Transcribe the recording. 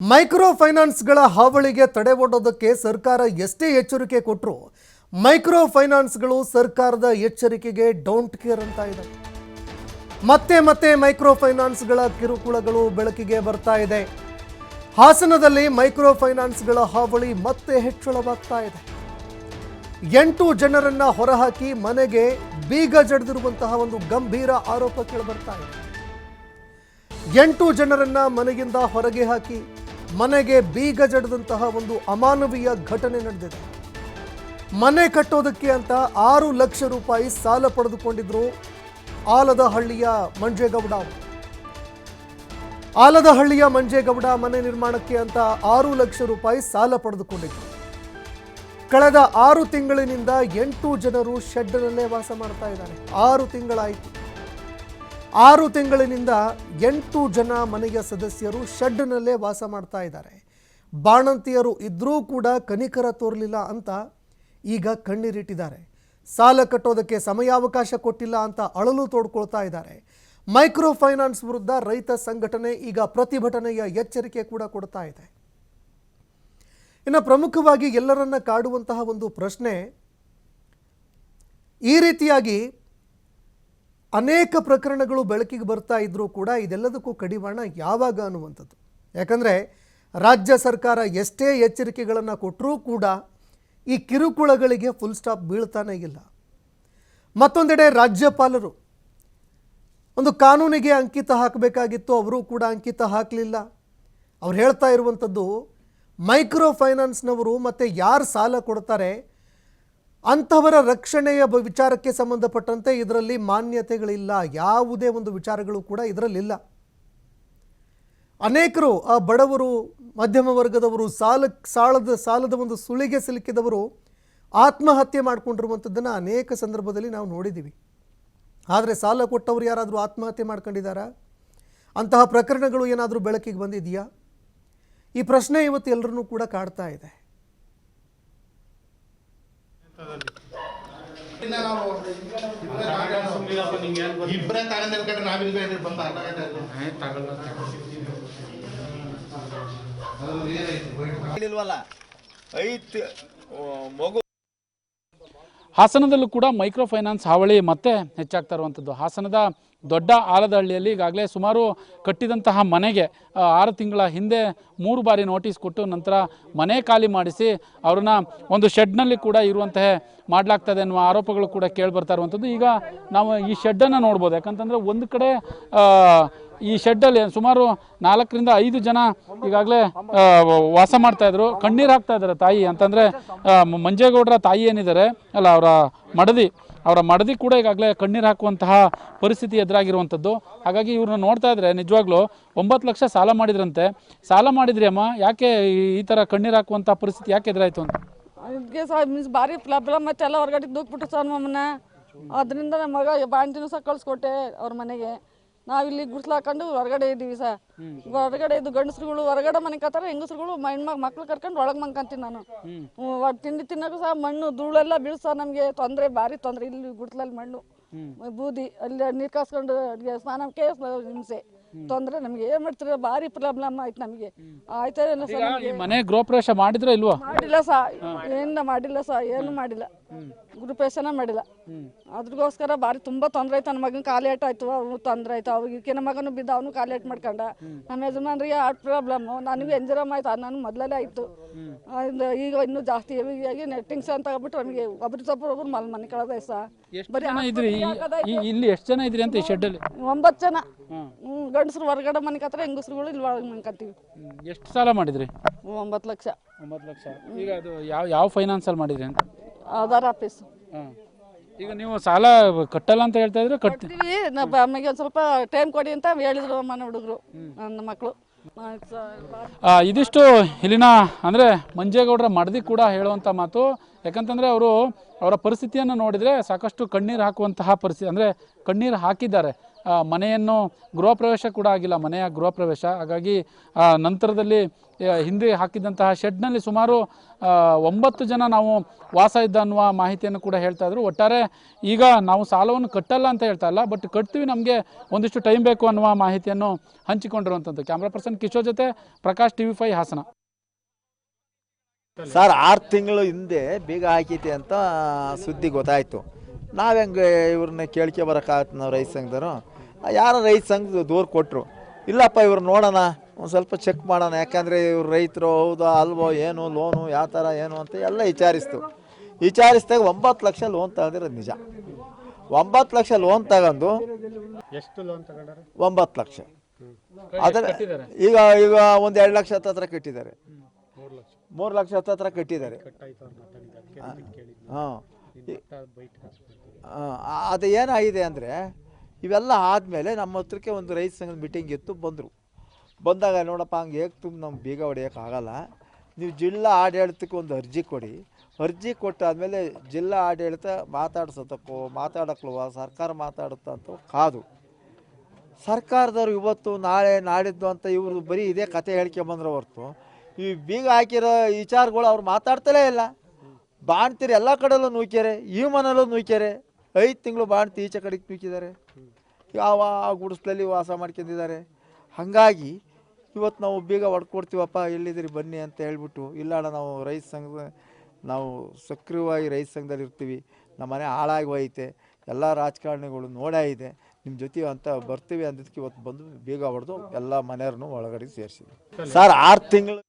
Micro ಫೈನಾನ್ಸ್ಗಳ ಹಾವಳಿಗೆ ತಡೆ ಒಡ್ಡೋದಕ್ಕೆ ಸರ್ಕಾರ ಎಷ್ಟೇ ಎಚ್ಚರಿಕೆ ಕೊಟ್ಟರು ಮೈಕ್ರೋ ಫೈನಾನ್ಸ್ಗಳು ಸರ್ಕಾರದ ಎಚ್ಚರಿಕೆಗೆ ಡೋಂಟ್ ಕೇರ್ ಅಂತ ಇದೆ. ಮತ್ತೆ ಮತ್ತೆ ಮೈಕ್ರೋ ಫೈನಾನ್ಸ್ಗಳ ಕಿರುಕುಳಗಳು ಬೆಳಕಿಗೆ ಬರ್ತಾ ಇದೆ. ಹಾಸನದಲ್ಲಿ ಮೈಕ್ರೋ ಫೈನಾನ್ಸ್ಗಳ ಹಾವಳಿ ಮತ್ತೆ ಹೆಚ್ಚಳವಾಗ್ತಾ ಇದೆ. ಎಂಟು ಜನರನ್ನ ಹೊರಹಾಕಿ ಮನೆಗೆ ಬೀಗ ಜಡಿದಿರುವಂತಹ ಒಂದು ಗಂಭೀರ ಆರೋಪ ಕೇಳಿಬರ್ತಾ ಇದೆ. ಎಂಟು ಜನರನ್ನ ಮನೆಯಿಂದ ಹೊರಗೆ ಹಾಕಿ ಮನೆಗೆ ಬೀಗ ಜಡದಂತಹ ಒಂದು ಅಮಾನವೀಯ ಘಟನೆ ನಡೆದಿದೆ. ಮನೆ ಕಟ್ಟೋದಕ್ಕೆ ಅಂತ ಆರು ಲಕ್ಷ ರೂಪಾಯಿ ಸಾಲ ಪಡೆದುಕೊಂಡಿದ್ರು ಆಲದಹಳ್ಳಿಯ ಮಂಜೇಗೌಡ. ಆಲದ ಹಳ್ಳಿಯ ಮಂಜೇಗೌಡ ಮನೆ ನಿರ್ಮಾಣಕ್ಕೆ ಅಂತ ಆರು ಲಕ್ಷ ರೂಪಾಯಿ ಸಾಲ ಪಡೆದುಕೊಂಡಿದ್ರು. ಕಳೆದ ಆರು ತಿಂಗಳಿನಿಂದ ಎಂಟು ಜನರು ಶೆಡ್ನಲ್ಲೇ ವಾಸ ಮಾಡ್ತಾ ಇದ್ದಾರೆ. ಆರು ತಿಂಗಳಾಯಿತು. ಆರು ತಿಂಗಳಿನಿಂದ ಎಂಟು ಜನ ಮನೆಯ ಸದಸ್ಯರು ಶೆಡ್ನಲ್ಲೇ ವಾಸ ಮಾಡ್ತಾ ಇದ್ದಾರೆ. ಬಾಣಂತಿಯರು ಇದ್ದರೂ ಕೂಡ ಕನಿಕರ ತೋರಲಿಲ್ಲ ಅಂತ ಈಗ ಕಣ್ಣೀರಿಟ್ಟಿದ್ದಾರೆ. ಸಾಲ ಕಟ್ಟೋದಕ್ಕೆ ಸಮಯಾವಕಾಶ ಕೊಟ್ಟಿಲ್ಲ ಅಂತ ಅಳಲು ತೋಡ್ಕೊಳ್ತಾ ಇದ್ದಾರೆ. ಮೈಕ್ರೋ ಫೈನಾನ್ಸ್ ವಿರುದ್ಧ ರೈತ ಸಂಘಟನೆ ಈಗ ಪ್ರತಿಭಟನೆಯ ಎಚ್ಚರಿಕೆ ಕೂಡ ಕೊಡ್ತಾ ಇದೆ. ಇನ್ನು ಪ್ರಮುಖವಾಗಿ ಎಲ್ಲರನ್ನ ಕಾಡುವಂತಹ ಒಂದು ಪ್ರಶ್ನೆ ಈ ರೀತಿಯಾಗಿ ಅನೇಕ ಪ್ರಕರಣಗಳು ಬೆಳಕಿಗೆ ಬರ್ತಾ ಇದ್ದರೂ ಕೂಡ ಇದೆಲ್ಲದಕ್ಕೂ ಕಡಿವಾಣ ಯಾವಾಗ ಅನ್ನುವಂಥದ್ದು. ಯಾಕಂದರೆ ರಾಜ್ಯ ಸರ್ಕಾರ ಎಷ್ಟೇ ಎಚ್ಚರಿಕೆಗಳನ್ನು ಕೊಟ್ಟರೂ ಕೂಡ ಈ ಕಿರುಕುಳಗಳಿಗೆ ಫುಲ್ ಸ್ಟಾಪ್ ಬೀಳ್ತಾನೇ ಇಲ್ಲ. ಮತ್ತೊಂದೆಡೆ ರಾಜ್ಯಪಾಲರು ಒಂದು ಕಾನೂನಿಗೆ ಅಂಕಿತ ಹಾಕಬೇಕಾಗಿತ್ತು, ಅವರು ಕೂಡ ಅಂಕಿತ ಹಾಕಲಿಲ್ಲ. ಅವ್ರು ಹೇಳ್ತಾ ಇರುವಂಥದ್ದು ಮೈಕ್ರೋ ಫೈನಾನ್ಸ್ನವರು ಮತ್ತು ಯಾರು ಸಾಲ ಕೊಡ್ತಾರೆ ಅಂಥವರ ರಕ್ಷಣೆಯ ವಿಚಾರಕ್ಕೆ ಸಂಬಂಧಪಟ್ಟಂತೆ ಇದರಲ್ಲಿ ಮಾನ್ಯತೆಗಳಿಲ್ಲ. ಯಾವುದೇ ಒಂದು ವಿಚಾರಗಳು ಕೂಡ ಇದರಲ್ಲಿಲ್ಲ. ಅನೇಕರು, ಆ ಬಡವರು, ಮಧ್ಯಮ ವರ್ಗದವರು, ಸಾಲ, ಸಾಲದ ಸಾಲದ ಒಂದು ಸುಳಿಗೆ ಸಿಲುಕಿದವರು ಆತ್ಮಹತ್ಯೆ ಮಾಡಿಕೊಂಡಿರುವಂಥದ್ದನ್ನು ಅನೇಕ ಸಂದರ್ಭದಲ್ಲಿ ನಾವು ನೋಡಿದ್ದೀವಿ. ಆದರೆ ಸಾಲ ಕೊಟ್ಟವರು ಯಾರಾದರೂ ಆತ್ಮಹತ್ಯೆ ಮಾಡ್ಕೊಂಡಿದ್ದಾರಾ? ಅಂತಹ ಪ್ರಕರಣಗಳು ಏನಾದರೂ ಬೆಳಕಿಗೆ ಬಂದಿದೆಯಾ? ಈ ಪ್ರಶ್ನೆ ಇವತ್ತು ಎಲ್ಲರನ್ನೂ ಕೂಡ ಕಾಡ್ತಾ ಇದೆ. ಇಬ್ಬರೇ ತಗೊಂಡ್ ಕಡೆ ನಾವಿಲ್ ಬೇಡ್ರಿ ಬಂದ ಹೇಳಿಲ್ವಲ್ಲ? ಐತ್ ಆ, ಮಗು. ಹಾಸನದಲ್ಲೂ ಕೂಡ ಮೈಕ್ರೋ ಫೈನಾನ್ಸ್ ಹಾವಳಿ ಮತ್ತೆ ಹೆಚ್ಚಾಗ್ತಾ ಇರುವಂಥದ್ದು. ಹಾಸನದ ದೊಡ್ಡ ಆಲದಹಳ್ಳಿಯಲ್ಲಿ ಈಗಾಗಲೇ ಸುಮಾರು ಕಟ್ಟಿದಂತಹ ಮನೆಗೆ ಆರು ತಿಂಗಳ ಹಿಂದೆ ಮೂರು ಬಾರಿ ನೋಟಿಸ್ ಕೊಟ್ಟು ನಂತರ ಮನೆ ಖಾಲಿ ಮಾಡಿಸಿ ಅವ್ರನ್ನ ಒಂದು ಶೆಡ್ನಲ್ಲಿ ಕೂಡ ಇರುವಂತಹ ಮಾಡಲಾಗ್ತದೆ ಅನ್ನುವ ಆರೋಪಗಳು ಕೂಡ ಕೇಳಿ ಬರ್ತಾ ಇರುವಂಥದ್ದು. ಈಗ ನಾವು ಈ ಶೆಡ್ಡನ್ನು ನೋಡ್ಬೋದು. ಯಾಕಂತಂದರೆ ಒಂದು ಕಡೆ ಈ ಶೆಡ್ಡಲ್ಲಿ ಸುಮಾರು ನಾಲ್ಕರಿಂದ ಐದು ಜನ ಈಗಾಗಲೇ ವಾಸ ಮಾಡ್ತಾಯಿದ್ರು ಕಣ್ಣೀರು ಹಾಕ್ತಾ ತಾಯಿ. ಅಂತಂದರೆ ಮಂಜೇಗೌಡರ ತಾಯಿ ಏನಿದ್ದಾರೆ? ಅಲ್ಲ, ಅವರ ಮಡದಿ. ಅವರ ಮಡದಿ ಕೂಡ ಈಗಾಗಲೇ ಕಣ್ಣೀರು ಹಾಕುವಂತಹ ಪರಿಸ್ಥಿತಿ ಎದುರಾಗಿರುವಂಥದ್ದು. ಹಾಗಾಗಿ ಇವ್ರನ್ನ ನೋಡ್ತಾ ಇದ್ರೆ ನಿಜವಾಗ್ಲೂ ಒಂಬತ್ತು ಲಕ್ಷ ಸಾಲ ಮಾಡಿದ್ರಂತೆ. ಸಾಲ ಮಾಡಿದ್ರಿ ಅಮ್ಮ, ಯಾಕೆ ಈ- ಥರ ಕಣ್ಣೀರು ಹಾಕುವಂಥ ಪರಿಸ್ಥಿತಿ ಯಾಕೆ ಎದುರಾಯಿತು ಅಂತ? ಅದಕ್ಕೆ ಸಹ ಮೀನ್ಸ್ ಭಾರಿ ಪ್ರಾಬ್ಲಮ್ ಮತ್ತೆ ಎಲ್ಲ ಹೊರಗಡೆ ದೂಕ್ಬಿಟ್ಟು ಸರ್ ನಮ್ಮನ್ನ. ಅದರಿಂದ ನಮ್ಮ ಮಗ ಬಾಂಟಿನೂ ಸಹ ಕಳ್ಸಿಕೊಟ್ಟೆ ಅವ್ರ ಮನೆಗೆ. ನಾವಿಲ್ಲಿ ಗುಡ್ಸ್ಲಾಕೊಂಡು ಹೊರಗಡೆ ಇದ್ದೀವಿ ಸರ್. ಹೊರಗಡೆ ಇದು ಗಂಡಸ್ರುಗಳು ಹೊರಗಡೆ ಮನೆ ಕತ್ತಾರ ಹೆಂಗಸ್ರುಗಳು ಹೆಣ್ಮಗ್ ಮಕ್ಳು ಕರ್ಕೊಂಡು ಒಳಗೆ ಮನ್ಕಂತೀನಿ ನಾನು. ತಿಂಡಿ ತಿನ್ನೋಕು ಸಹ ಮಣ್ಣು ಧೂಳೆಲ್ಲ ಬೀಳ್ಸ ನಮಗೆ ತೊಂದರೆ ಭಾರಿ ತೊಂದರೆ. ಇಲ್ಲಿ ಗುಡ್ಸ್ಲಲ್ಲಿ ಮಣ್ಣು ಬೂದಿ ಅಲ್ಲಿ ನೀರು ಕಾಸ್ಕೊಂಡು ಸ್ನಾನ ಸ್ನಾನಕ್ಕೆ ಹಿಂಸೆ. ತೊಂದರೆ ನಮ್ಗೆ ಏನ್ ಮಾಡ್ತೀರ? ಭಾರಿ ಪ್ರಾಬ್ಲಮ್ ಆಯ್ತು ನಮಗೆ. ಆಯ್ತಾ ಮನೆ ಗೃಹ ಪ್ರವೇಶ ಮಾಡಿದ್ರೆ ಇಲ್ವಾ? ಮಾಡಿಲ್ಲ ಸಾ ಏನ ಮಾಡಿಲ್ಲ ಸಾ ಏನು ಮಾಡಿಲ್ಲ. ಗುರುಪೇಶನ ಮಾಡಿಲ್ಲ. ಅದ್ರಗೋಸ್ಕರ ಬಾರಿ ತುಂಬಾ ತೊಂದರೆ ಆಯ್ತು. ನನ್ನ ಮಗನ ಕಾಲೇಟ್ ಆಯ್ತು. ಅವ್ನು ತೊಂದರೆ ಆಯ್ತು. ಅವ್ರಿಗೆ ನನ್ನ ಮಗನು ಬಿದ್ದ ಅವನು ಕಾಲೇಟ್ ಮಾಡ್ಕೊಂಡ. ನಮ್ಮ ಯಜಮಾನ್ರಿಗೆ ಹಾರ್ಟ್ ಪ್ರಾಬ್ಲಮ್ ನನಗೂ ಎಂಜರಮ್ ಆಯ್ತು. ನಾನು ಮೊದಲೇ ಆಯ್ತು. ಈಗ ಇನ್ನೂ ಜಾಸ್ತಿ ಹೆವಿಯಾಗಿ ನೆಟ್ಟಿಂಗ್ಸ್ ಅಂತ ಹೇಳ್ಬಿಟ್ಟು ನಮಗೆ ಒಬ್ರು ತಪ್ಪರು ಒಬ್ರು ಮಲ್ ಮನೆ ಕಳೆದ ಇದ್ರಿ? ಇಲ್ಲಿ ಎಷ್ಟು ಜನ ಇದ್ರಿ ಅಂತ ಈ ಶೆಡ್ಡಲ್ಲಿ ಒಂಬತ್ತು ಜನ. ಗಂಡಸರು ಗಂಡಸ್ರು ಹೊರಗಡೆ ಮನೆ ಕತ್ರ ಹೆಂಗಸರುಗಳು ಇಲ್ಲಿ ಒಳಗೆ ಮನೆ ಕತ್ತೀವಿ ಎಷ್ಟು ಸಾಲ ಮಾಡಿದ್ರಿ? ಒಂಬತ್ತು ಲಕ್ಷ. ಒಂಬತ್ತು ಲಕ್ಷ. ಈಗ ಅದು ಯಾವ ಯಾವ ಫೈನಾನ್ಸಲ್ಲಿ ಮಾಡಿದ್ರಿ ಅಂತ? ಆಧಾರ್ ಆಫೀಸ್. ಹಾಂ ಈಗ ನೀವು ಸಾಲ ಕಟ್ಟಲ್ಲ ಅಂತ ಹೇಳ್ತಾ ಇದ್ರೆ ಕಟ್ತೀವಿ. ನಮ್ಮ ನಮಗೆ ಒಂದು ಸ್ವಲ್ಪ ಟೈಮ್ ಕೊಡಿ ಅಂತ ಹೇಳಿದ್ರು ಮನೆ ಹುಡುಗರು ನನ್ನ ಮಕ್ಕಳು. ಆ, ಇದಿಷ್ಟು ಇಲ್ಲಿನ ಅಂದರೆ ಮಂಜೇಗೌಡರ ಮಡದಿ ಕೂಡ ಹೇಳುವಂಥ ಮಾತು. ಯಾಕಂತಂದರೆ ಅವರು ಅವರ ಪರಿಸ್ಥಿತಿಯನ್ನು ನೋಡಿದರೆ ಸಾಕಷ್ಟು ಕಣ್ಣೀರು ಹಾಕುವಂತಹ ಪರಿಸ್ಥಿತಿ ಅಂದರೆ ಕಣ್ಣೀರು ಹಾಕಿದ್ದಾರೆ. ಮನೆಯನ್ನು ಗೃಹ ಪ್ರವೇಶ ಕೂಡ ಆಗಿಲ್ಲ, ಮನೆಯ ಗೃಹ ಪ್ರವೇಶ ಹಾಗಾಗಿ ನಂತರದಲ್ಲಿ ಹಿಂದೆ ಹಾಕಿದಂತಹ ಶೆಡ್ನಲ್ಲಿ ಸುಮಾರು ಒಂಬತ್ತು ಜನ ನಾವು ವಾಸ ಇದ್ದ ಅನ್ನುವ ಮಾಹಿತಿಯನ್ನು ಕೂಡ ಹೇಳ್ತಾ ಇದ್ರು. ಒಟ್ಟಾರೆ, ಈಗ ನಾವು ಸಾಲವನ್ನು ಕಟ್ಟಲ್ಲ ಅಂತ ಹೇಳ್ತಾ ಇಲ್ಲ, ಬಟ್ ಕಟ್ತೀವಿ ನಮಗೆ ಒಂದಿಷ್ಟು ಟೈಮ್ ಬೇಕು ಅನ್ನುವ ಮಾಹಿತಿಯನ್ನು ಹಂಚಿಕೊಂಡಿರುವಂಥದ್ದು. ಕ್ಯಾಮ್ರಾ ಪರ್ಸನ್ ಕಿಶೋರ್ ಜೊತೆ ಪ್ರಕಾಶ್ ಟಿವಿ ಫೈ ಹಾಸನ. ಸರ್, ಆರು ತಿಂಗಳು ಹಿಂದೆ ಬೀಗ ಹಾಕಿದೆ ಅಂತ ಸುದ್ದಿ ಗೊತ್ತಾಯ್ತು. ನಾವು ಹೆಂಗೆ ಇವ್ರನ್ನ ಕೇಳ್ಕೆ ಬರೋಕ್ಕಾಗತ್ತೆ ನಾವು ರೈತ ಸಂಘದವರು. ಯಾರೋ ರೈತ ಸಂಘದ ದೂರು ಕೊಟ್ಟರು ಇಲ್ಲಪ್ಪ ಇವ್ರು ನೋಡೋಣ ಒಂದು ಸ್ವಲ್ಪ ಚೆಕ್ ಮಾಡೋಣ. ಯಾಕಂದರೆ ಇವ್ರು ರೈತರು ಹೌದಾ ಅಲ್ವೋ ಏನು ಲೋನು ಯಾವ ಥರ ಏನು ಅಂತ ಎಲ್ಲ ವಿಚಾರಿಸ್ತು. ವಿಚಾರಿಸಿದಾಗ ಒಂಬತ್ತು ಲಕ್ಷ ಲೋನ್ ತಗೊಂಡಿರೋದು ನಿಜ. ಒಂಬತ್ತು ಲಕ್ಷ ಲೋನ್ ತಗೊಂಡು ಎಷ್ಟು ಲೋನ್ ತಗೊಂಡಾರೆ? ಒಂಬತ್ತು ಲಕ್ಷ. ಅದರ ಈಗ ಈಗ ಒಂದು ಎರಡು ಲಕ್ಷ ಹತ್ತತ್ರ ಕಟ್ಟಿದ್ದಾರೆ. ಮೂರು ಲಕ್ಷ. ಹತ್ತತ್ರ ಕಟ್ಟಿದ್ದಾರೆ. ಹಾಂ. ಅದು ಏನಾಗಿದೆ ಅಂದರೆ, ಇವೆಲ್ಲ ಆದಮೇಲೆ ನಮ್ಮ ಹತ್ರಕ್ಕೆ ಒಂದು ರೈತ ಸಂಘದ ಮೀಟಿಂಗ್ ಇತ್ತು, ಬಂದರು. ಬಂದಾಗ ನೋಡಪ್ಪ, ಹಂಗೆ ಹೇಗೆ ತುಂಬ ನಮ್ಗೆ ಬೀಗ ಹೊಡೆಯೋಕ್ಕಾಗಲ್ಲ ನೀವು ಜಿಲ್ಲಾ ಆಡಳಿತಕ್ಕೆ ಒಂದು ಅರ್ಜಿ ಕೊಡಿ. ಅರ್ಜಿ ಕೊಟ್ಟಾದಮೇಲೆ ಜಿಲ್ಲಾ ಆಡಳಿತ ಮಾತಾಡ್ಸೋದಕ್ಕೋ ಮಾತಾಡೋಕ್ಲವ ಸರ್ಕಾರ ಮಾತಾಡುತ್ತಾ ಅಂತ ಕಾದು. ಸರ್ಕಾರದವ್ರು ಇವತ್ತು ನಾಳೆ ನಾಡಿದ್ದು ಅಂತ ಇವರು ಬರೀ ಇದೇ ಕತೆ ಹೇಳ್ಕೊಂಬಂದ್ರೆ ಹೊರ್ತು. ಈ ಬೀಗ ಹಾಕಿರೋ ವಿಚಾರಗಳು ಅವ್ರು ಮಾತಾಡ್ತಲೇ ಇಲ್ಲ. ಬಾಣ್ತೀರಿ ಎಲ್ಲ ಕಡೆಯಲ್ಲೂ ನೂಕ್ಯಾರೆ ಈ ಮನೆಯಲ್ಲೂ ನೂಕ್ಯಾರೆ ಐದು ತಿಂಗಳು ಬಾಣ್ತಿ ಈಚೆ ಕಡೆಗೆ ತೂಕಿದ್ದಾರೆ ಯಾವ ಗುಡಿಸ್ಲಲ್ಲಿ ವಾಸ ಮಾಡ್ಕೊಂಡಿದ್ದಾರೆ. ಹಾಗಾಗಿ ಇವತ್ತು ನಾವು ಬೀಗ ಹೊಡ್ಕೊಡ್ತೀವಪ್ಪ ಎಲ್ಲಿದ್ದೀರಿ ಬನ್ನಿ ಅಂತ ಹೇಳ್ಬಿಟ್ಟು ಇಲ್ಲ ಅಣ್ಣ ನಾವು ರೈತ ಸಂಘದ ನಾವು ಸಕ್ರಿಯವಾಗಿ ರೈತ ಸಂಘದಲ್ಲಿ ಇರ್ತೀವಿ. ನಮ್ಮ ಮನೆ ಹಾಳಾಗಿ ಹೋಯ್ತೆ. ಎಲ್ಲ ರಾಜಕಾರಣಿಗಳು ನೋಡೇ ಇದೆ. ನಿಮ್ಮ ಜೊತೆ ಅಂತ ಬರ್ತೀವಿ ಅಂದಿದ್ದಕ್ಕೆ ಇವತ್ತು ಬಂದು ಬೀಗ ಹೊಡೆದು ಎಲ್ಲ ಮನೆಯವ್ರನ್ನೂ ಒಳಗಡೆ ಸೇರಿಸಿದ್ವಿ. ಸರ್ ಆರು ತಿಂಗಳು